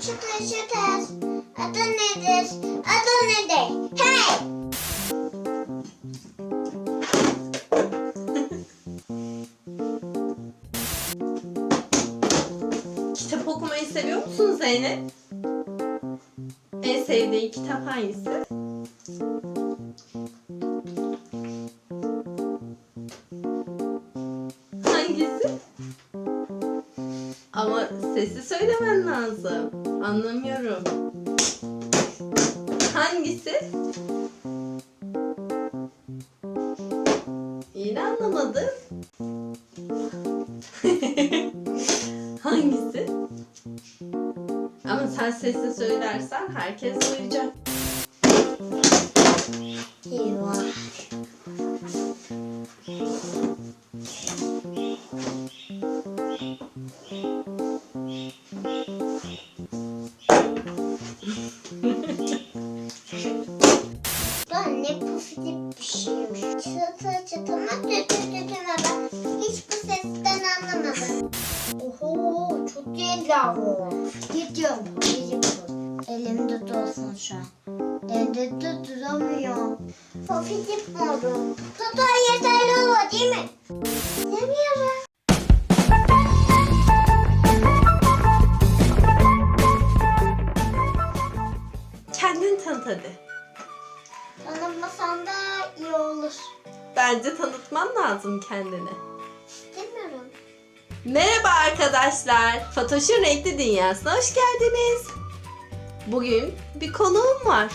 Şıkır şıkır. Adı nedir? Adı nedir? Hey! Kitap okumayı seviyor musun Zeynep? En sevdiğin kitap hangisi? Söylemen lazım. Anlamıyorum. Hangisi? Yine anlamadım. Hangisi? Ama sen sesli söylersen herkes duyacak. Modu. Tutar yeterli olur değil mi? Demiyorum. Kendini tanıt hadi. Tanımasan da iyi olur. Bence tanıtman lazım kendini. Demiyorum. Merhaba arkadaşlar. Fatoş'un Renkli Dünyası'na hoş geldiniz. Bugün bir konuğum var.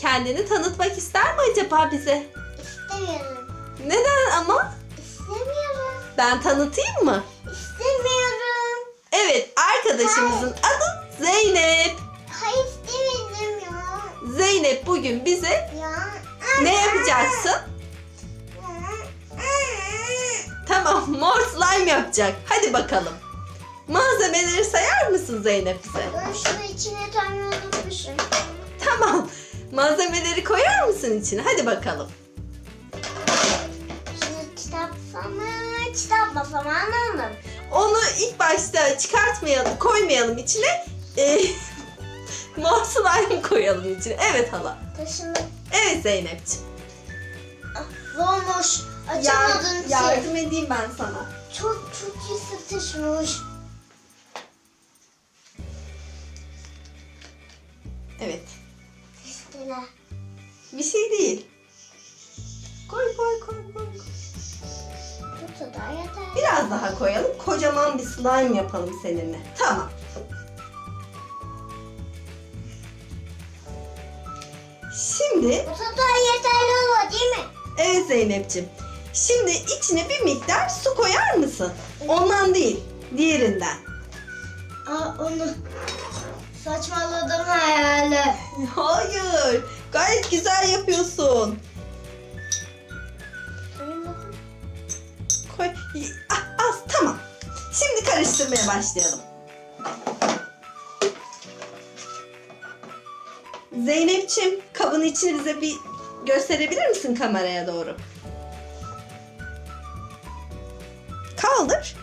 Kendini tanıtmak ister mi acaba bize? İstemiyorum. Neden ama? İstemiyorum. Ben tanıtayım mı? İstemiyorum. Evet, arkadaşımızın adı Zeynep. Hayır istemedim ya. Zeynep bugün bize Ya. ne yapacaksın? Tamam, mor slime yapacak. Hadi bakalım. Malzemeleri sayar mısın Zeynep bize? Ben şunu içine tane unutmuşum. Tamam. Malzemeleri koyar mısın içine? Hadi bakalım. Şunu kitap sana, kitap basama anlamadım. Onu ilk başta çıkartmayalım, koymayalım içine. Ee, mor slime koyalım içine. Evet hala. Taşını Evet Zeynep'ciğim. ah, bomboş. Açamadın ki. yardım edeyim ben sana. Çok çok iyi sıkışmış. Evet. Testeler. Bir şey değil. Koy koy koy koy. Bu kadar yeter. Biraz daha koyalım. Kocaman bir slime yapalım seninle. Tamam. Şimdi Bu kadar yeterli olur değil mi? Evet Zeynep'ciğim. Şimdi içine bir miktar su koyar mısın? Ondan değil, diğerinden. Aa onu saçmaladım hayali. Hayır, gayet güzel yapıyorsun. Koy. Ah, az, tamam. Şimdi karıştırmaya başlayalım. Zeynep'ciğim, kabın içini bize bir gösterebilir misin kameraya doğru? Kaldır.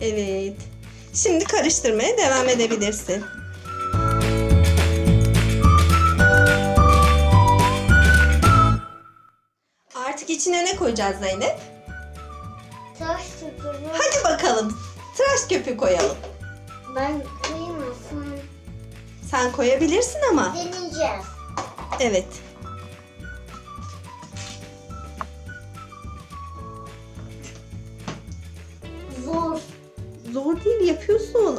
Evet. Şimdi karıştırmaya devam edebilirsin. Artık içine ne koyacağız Zeynep? Taş süpürü. Hadi bakalım. Tıraş köpüğü koyalım. Ben kıymasın. Sen koyabilirsin ama. Deneyeceğiz. Evet.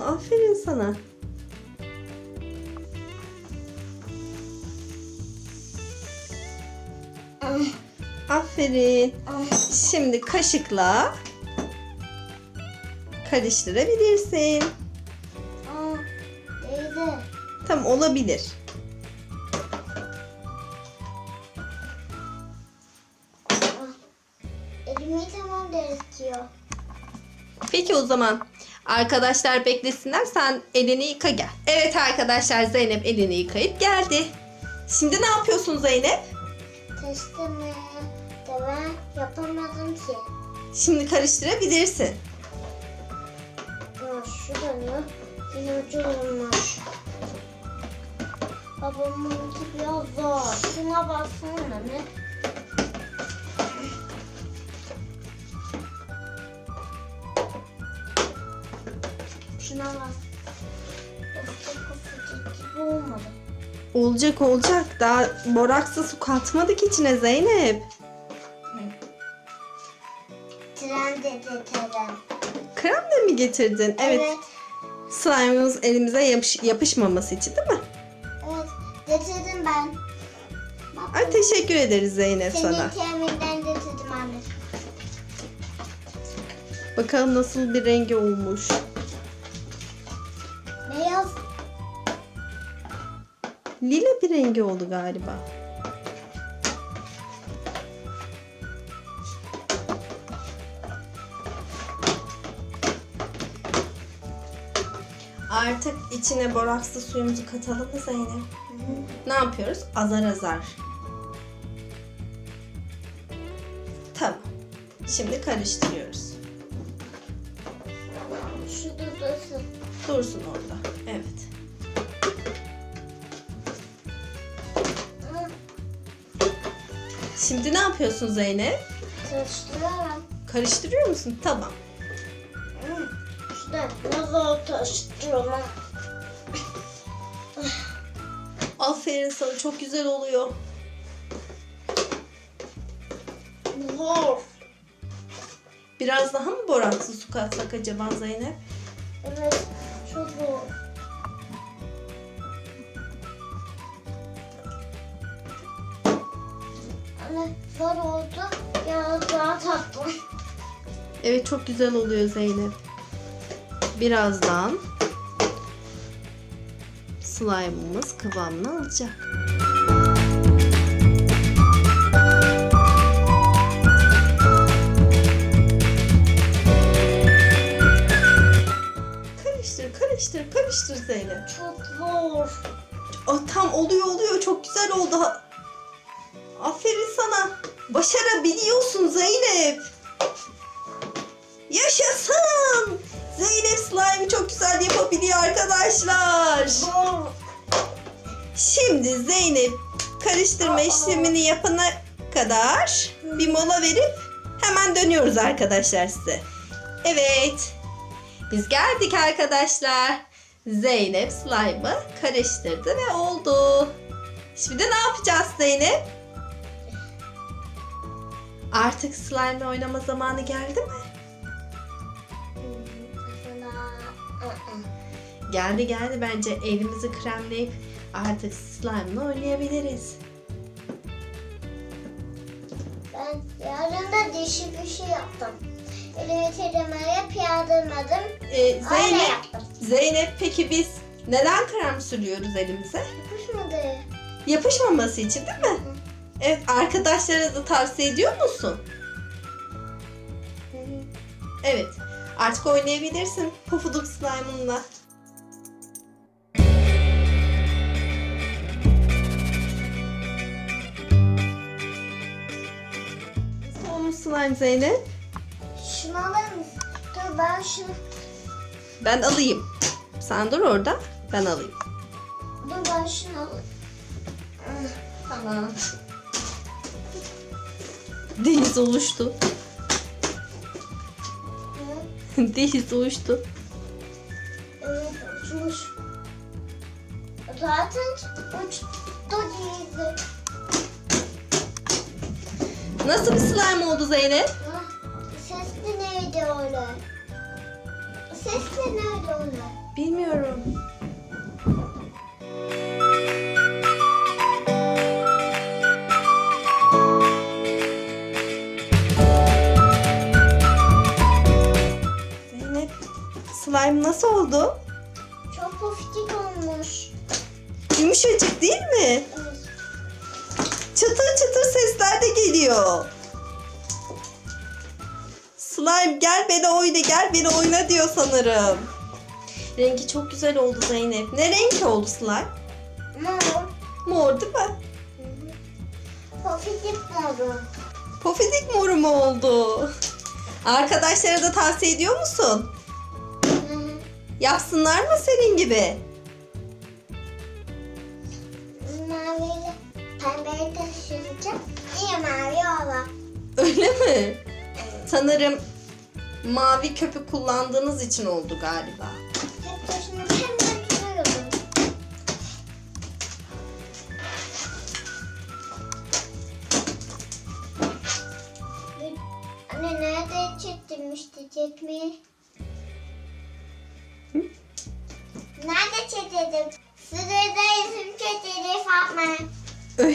Aferin sana. Aferin. Şimdi kaşıkla karıştırabilirsin. Tam olabilir. Elimi tamam gerekiyor. Peki o zaman arkadaşlar beklesinler sen elini yıka gel. Evet arkadaşlar Zeynep elini yıkayıp geldi. Şimdi ne yapıyorsun Zeynep? Testimi ben yapamadım ki. Şimdi karıştırabilirsin. Aa, şuranı yine ucu olmuş. Babamınki biraz zor. Şuna baksana ne? Şuna bak. Olmadı. Olacak olacak. Daha boraksa su katmadık içine Zeynep. Tren de tren. Krem de mi getirdin? Evet. Evet. Slime'ımız elimize yapış- yapışmaması için değil mi? Evet. Getirdim ben. Bak, Ay teşekkür ederiz Zeynep Senin sana. teminden getirdim anne. Bakalım nasıl bir rengi olmuş. Lila bir rengi oldu galiba. Artık içine borakslı suyumuzu katalım mı Zeynep? Ne yapıyoruz? Azar azar. Tamam. Şimdi karıştırıyoruz. Şu da dursun. Dursun orada. Evet. Şimdi ne yapıyorsun Zeynep? Karıştırıyorum. Karıştırıyor musun? Tamam. Hı, İşte nasıl karıştırıyorum. Aferin sana çok güzel oluyor. Zor. Biraz daha mı boraksı su katsak acaba Zeynep? Evet. Çok zor. Zor oldu. Biraz daha tatlım. Evet çok güzel oluyor Zeynep. Birazdan slime'ımız kıvamını alacak. Karıştır, karıştır, karıştır Zeynep. Çok zor. Oh, tam oluyor oluyor çok güzel oldu. Aferin sana. Başarabiliyorsun Zeynep. Yaşasın. Zeynep slime'ı çok güzel yapabiliyor arkadaşlar. Şimdi Zeynep karıştırma işlemini yapana kadar bir mola verip hemen dönüyoruz arkadaşlar size. Evet. Biz geldik arkadaşlar. Zeynep slime'ı karıştırdı ve oldu. Şimdi ne yapacağız Zeynep? Artık slime oynama zamanı geldi mi? Geldi geldi bence elimizi kremleyip artık slime'la oynayabiliriz. ben yarın da değişik bir şey yaptım. Elimi terime hep yağdırmadım. Ee, Zeynep, yaptım. Zeynep peki biz neden krem sürüyoruz elimize? Yapışmadı. Yapışmaması için değil mi? Evet arkadaşlara da tavsiye ediyor musun? Evet artık oynayabilirsin pofuduk slime'ınla. Olmuş slime Zeynep? Şunu alır mısın? Dur ben şunu. Ben alayım. Sen dur orada ben alayım. Dur ben şunu alayım. Tamam. Deniz oluştu. Deniz oluştu. Evet uçmuş. Zaten uçtu değildi. Nasıl bir slime oldu Zeynep? Ah, Ses de neydi öyle? Ses de neydi öyle? Bilmiyorum. Slime nasıl oldu? Çok poftik olmuş. Yumuşacık değil mi? Evet. Çıtır çıtır sesler de geliyor. Slime gel beni oyna gel beni oyna diyor sanırım. Rengi çok güzel oldu Zeynep. Ne renk oldu slime? Mor. Mor değil mi? Hı hı. Pofidik moru. Pofidik moru mu oldu? Arkadaşlara da tavsiye ediyor musun? Yapsınlar mı senin gibi? Maviyle pembeyi taşıyacağım. Niye mavi ola? Öyle mi? Sanırım mavi köpü kullandığınız için oldu galiba. Hep taşınıp hemen güzel olur. Anne nerede çektirmişti çekmeyi?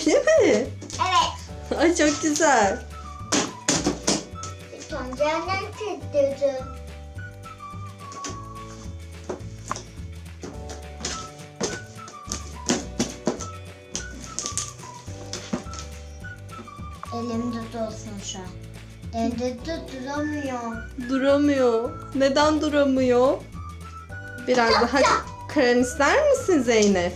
Öyle mi? Evet. Ay çok güzel. Toncandan çetedim. Elimde olsun şu an. Elimde duramıyorum. Duramıyor. Neden duramıyor? Biraz daha krem ister misin Zeynep?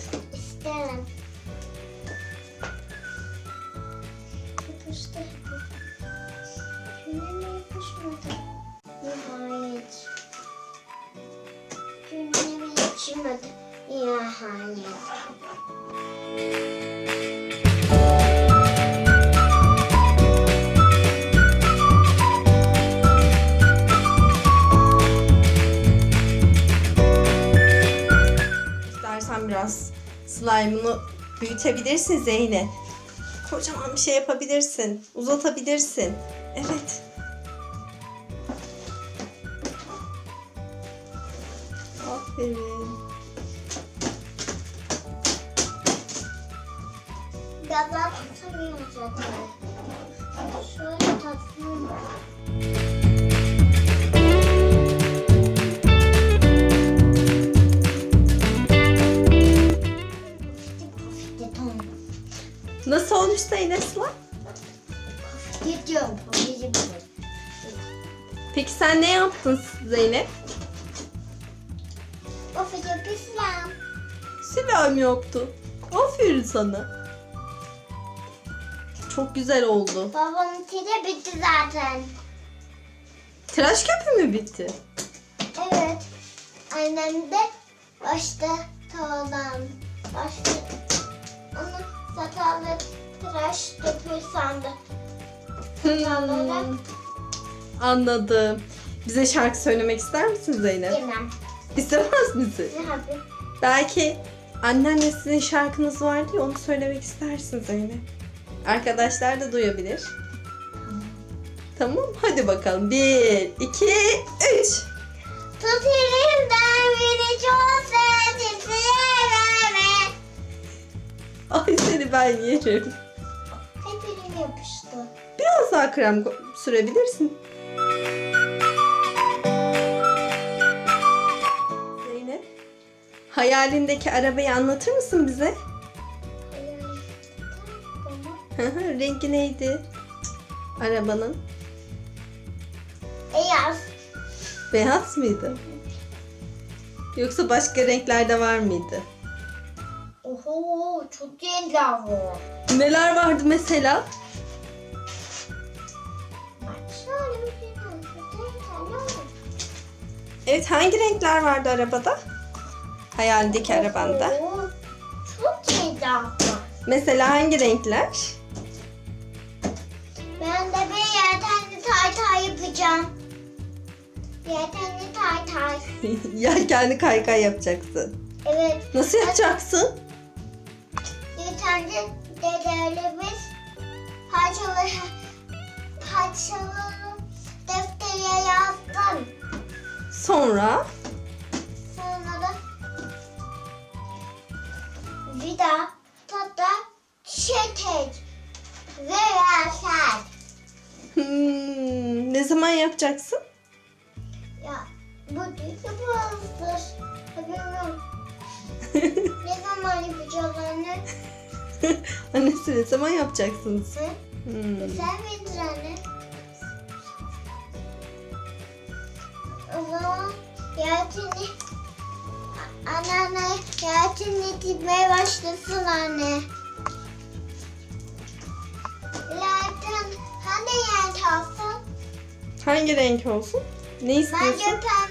Slime'ını büyütebilirsin Zeynep. Kocaman bir şey yapabilirsin. Uzatabilirsin. Evet. Aferin. Gaza tutamıyorum zaten. Şöyle tatlım. Nasıl olmuş Zeynep slime? Gidiyorum. Peki sen ne yaptın Zeynep? Ofide pislam. Silahım yoktu. Aferin sana. Çok güzel oldu. Babamın tiri bitti zaten. Tıraş köpüğü mü bitti? Evet. Annem de başta tağdan başta onu sakallı tıraş döpür sandı. Hmm, anladım. Bize şarkı söylemek ister misin Zeynep? yemem. İstemez misin? Ne yapayım? Belki annenle sizin şarkınız var diye onu söylemek istersin Zeynep. Arkadaşlar da duyabilir. Tamam hadi bakalım. Bir, iki, üç. Tut elimden beni çok sevdim seveme. Ay seni ben yerim. Hep elim yapıştı. Biraz daha krem sürebilirsin. Zeynep, hayalindeki arabayı anlatır mısın bize? Rengi neydi? Arabanın. Beyaz. Beyaz mıydı? Yoksa başka renklerde var mıydı? Oho çok renkler var. Neler vardı mesela? Bir şey. Evet hangi renkler vardı arabada? Hayalindeki arabanda. Oo, Çok renkler var. Mesela hangi renkler? Ben de bir yeltenli tay tay yapacağım. Yeltenli tay tay. Yelkenli kaykay yapacaksın. Evet. Nasıl yapacaksın? Yeltenli dedelerimiz parçalı parçalı deftere yazdım. Sonra Sonra da vida tata çetek ve yelten. hmm, ne zaman yapacaksın? Annesi ne zaman yapacaksınız? Hı? Hmm. Sen miydin anne? O zaman yelteni anneanne yelteni gitmeye başlasın anne. Yelten hani yelten olsun? Hangi renk olsun? Ne Bence istiyorsun? pem,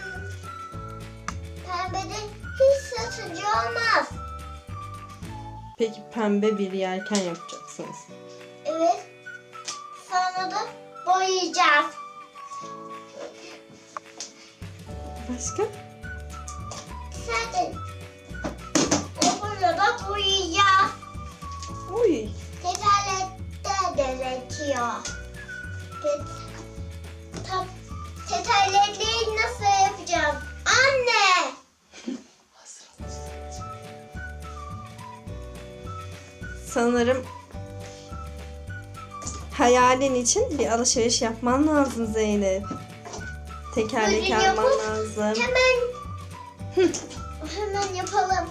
pembede hiç satıcı olmaz. Peki pembe bir yelken yapacaksınız. Evet. Sonra da boyayacağız. Başka? Zaten o burada boyayacağız. Oy. Tekerlekte tap- Tekerlekleri nasıl yapacağım? Anne! Sanırım hayalin için bir alışveriş yapman lazım Zeynep. Tekerlek Bugün alman yapıp lazım. Hemen hemen yapalım.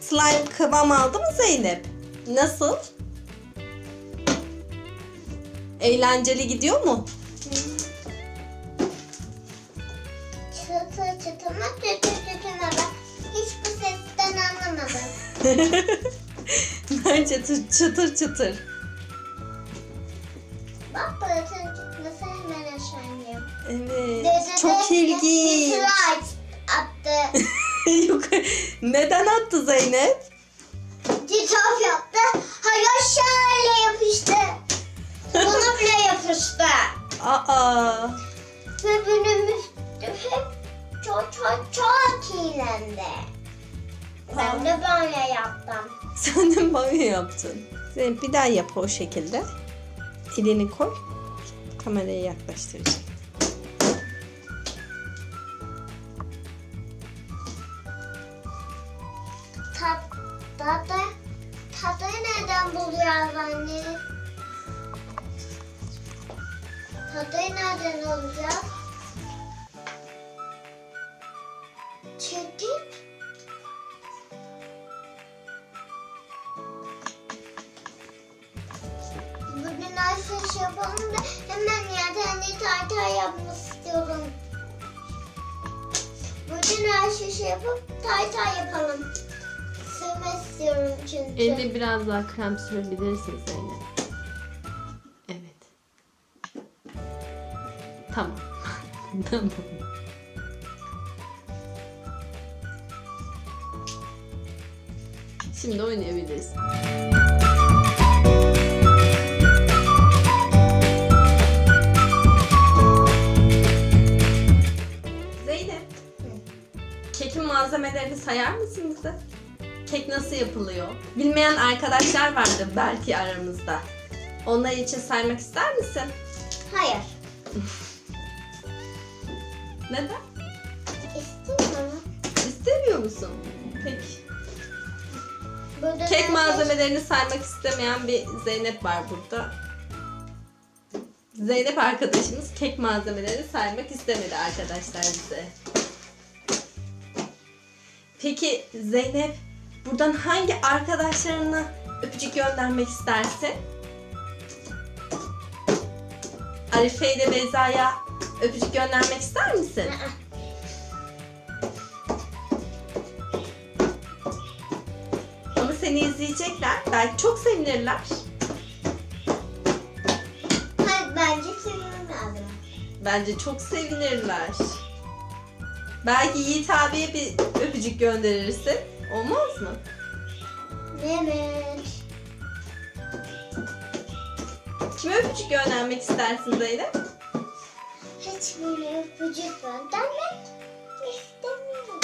Slime kıvam aldı mı Zeynep? Nasıl? Eğlenceli gidiyor mu? Bence tı- çıtır çıtır. Bak Balat'ın çıkması hemen aşağı iniyor. Evet. Dede Çok ilginç. bir slide attı. Yok. Neden attı Zeynep? Kitap yaptı. Hayır şöyle yapıştı. Bunu bile yapıştı. Aa. Ve benim üstüm hep çok çok çok kirlendi. Ben de böyle yaptım. Sen de banyo yaptın. Zeynep bir daha yap o şekilde. Elini koy. Kameraya yaklaştıracağım. Tat, tadı, tadı nereden buluyoruz anne? Tadı nereden olacak? Tay tay yapalım. Sürmek istiyorum çünkü. Elde biraz daha krem sürebilirsin Zeynep. Evet. Tamam. tamam. Şimdi oynayabiliriz. Malzemelerini sayar mısın bize? Kek nasıl yapılıyor? Bilmeyen arkadaşlar vardır belki aramızda. Onlar için saymak ister misin? Hayır. Neden? İstemiyorum. İstemiyor musun? Peki. Burada Kek malzemelerini saymak istemeyen bir Zeynep var burada. Zeynep arkadaşımız kek malzemelerini saymak istemedi arkadaşlar bize. Peki Zeynep buradan hangi arkadaşlarına öpücük göndermek istersin? Arife ile Beyza'ya öpücük göndermek ister misin? Ama seni izleyecekler. Belki çok sevinirler. Hayır bence lazım. Bence çok sevinirler. Belki Yiğit abiye bir öpücük gönderirsin. Olmaz mı? Mehmet. Kime öpücük göndermek istersin Zeynep? Hiç böyle öpücük göndermek istemiyorum.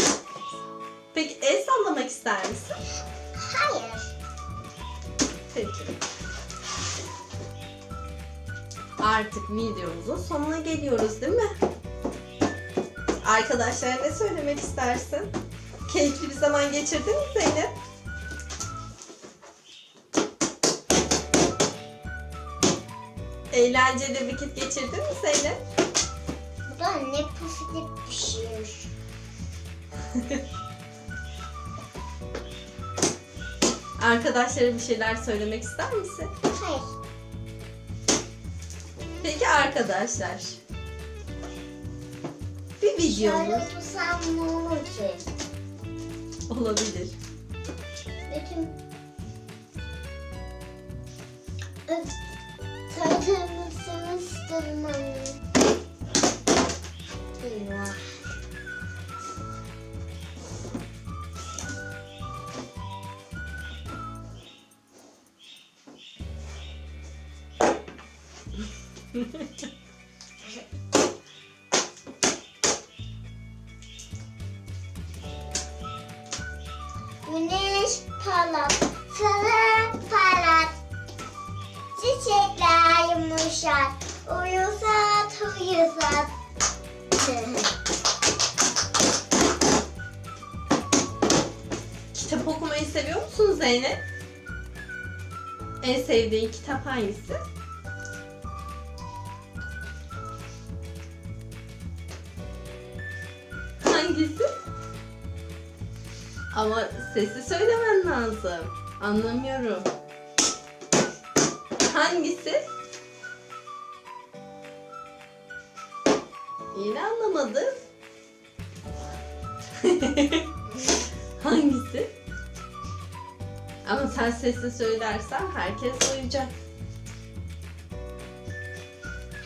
Peki el sallamak ister misin? Hayır. Peki. Artık videomuzun sonuna geliyoruz değil mi? Arkadaşlara ne söylemek istersin? Keyifli bir zaman geçirdin mi Zeynep? Eğlenceli vakit geçirdin mi Zeynep? Bu da ne püfürük pişiyor. Arkadaşlara bir şeyler söylemek ister misin? Hayır. Peki arkadaşlar. Bir videomuz Şöyle otursam ne olur ki? olabilir. Bütün Öf, anne. Eyvah. Zeynep? En sevdiğin kitap hangisi? Hangisi? Ama sesi söylemen lazım. Anlamıyorum. Hangisi? Yine anlamadım. Hangisi? Ama sen sesli söylersen herkes duyacak.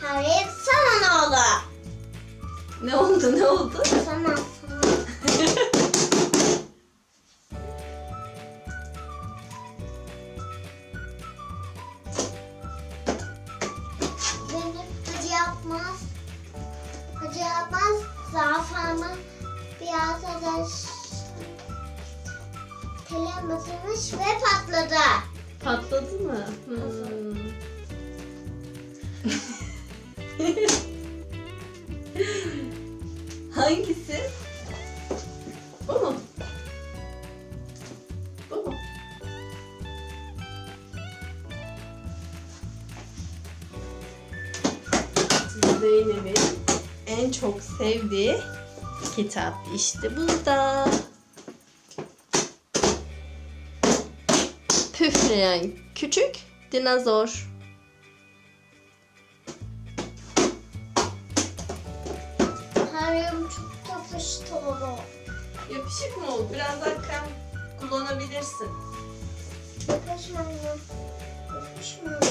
Harry sana ne oldu? Ne oldu ne oldu? Sana çok sevdiği kitap işte burada. Püfleyen küçük dinozor. Harry'im çok yapıştı oldu. Yapışık mı oldu? Biraz daha krem kullanabilirsin. Yapışmıyor. Yapışmıyor.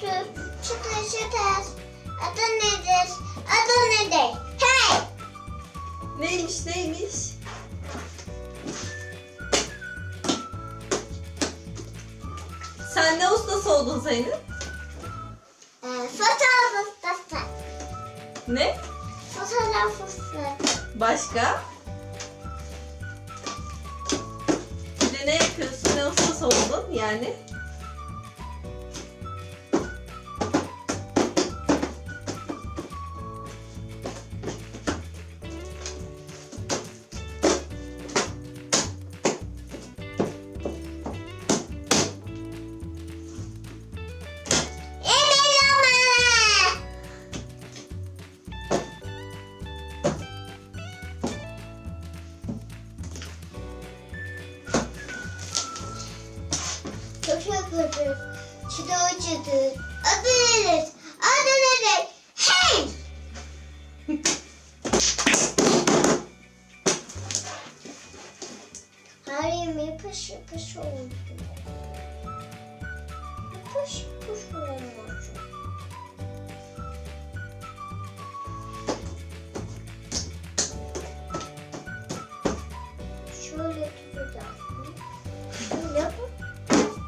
Püfür, çıtır çıtır. Adı nedir? Adı nedir? Hey! Neymiş neymiş? Sen ne ustası oldun Zeynep? Ee, fotoğraf ustası. Ne? Fotoğraf ustası. Başka? Bir de ne yapıyorsun? Ne ustası oldun yani?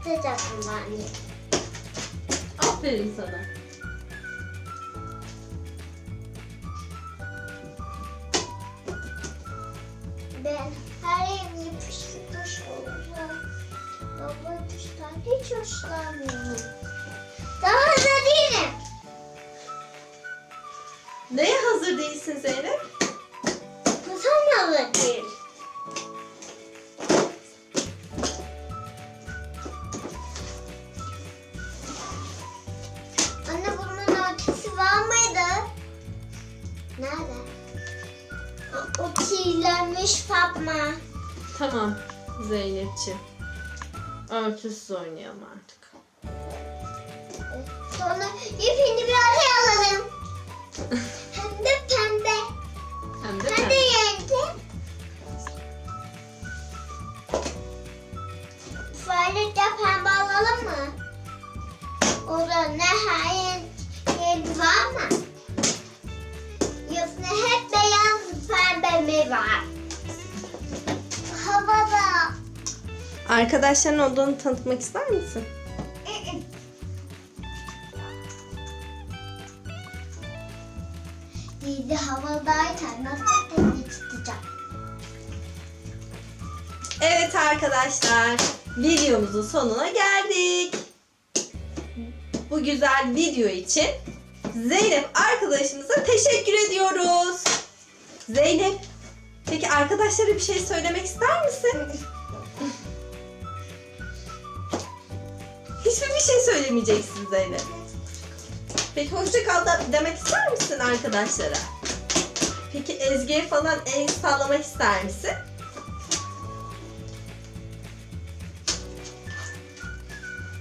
Tutacaksın bari. Aferin sana. Örtüsüz oynayalım artık. Sonra ipini bir araya alalım. Hem de pembe. Hem de Hadi pembe. yenge. Böylece pembe alalım mı? Orada ne hayır yeri var mı? Yoksa hep beyaz pembe mi var? Havada. Arkadaşların olduğunu tanıtmak ister misin? Dizi havadayken nasıl tutacak? Evet arkadaşlar, videomuzun sonuna geldik. Bu güzel video için Zeynep arkadaşımıza teşekkür ediyoruz. Zeynep, peki arkadaşlara bir şey söylemek ister misin? Hiçbir bir şey söylemeyeceksin Zeynep. Peki hoşça kal da demek ister misin arkadaşlara? Peki Ezgi'ye falan el sallamak ister misin?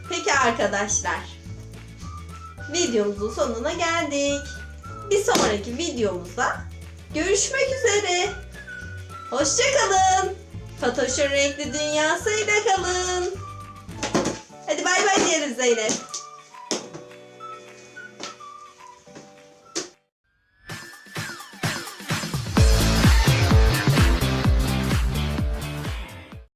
Peki arkadaşlar. Videomuzun sonuna geldik. Bir sonraki videomuzda görüşmek üzere. Hoşçakalın. Fatoş'un renkli dünyasıyla kalın. Hadi bay diyelim Zeynep.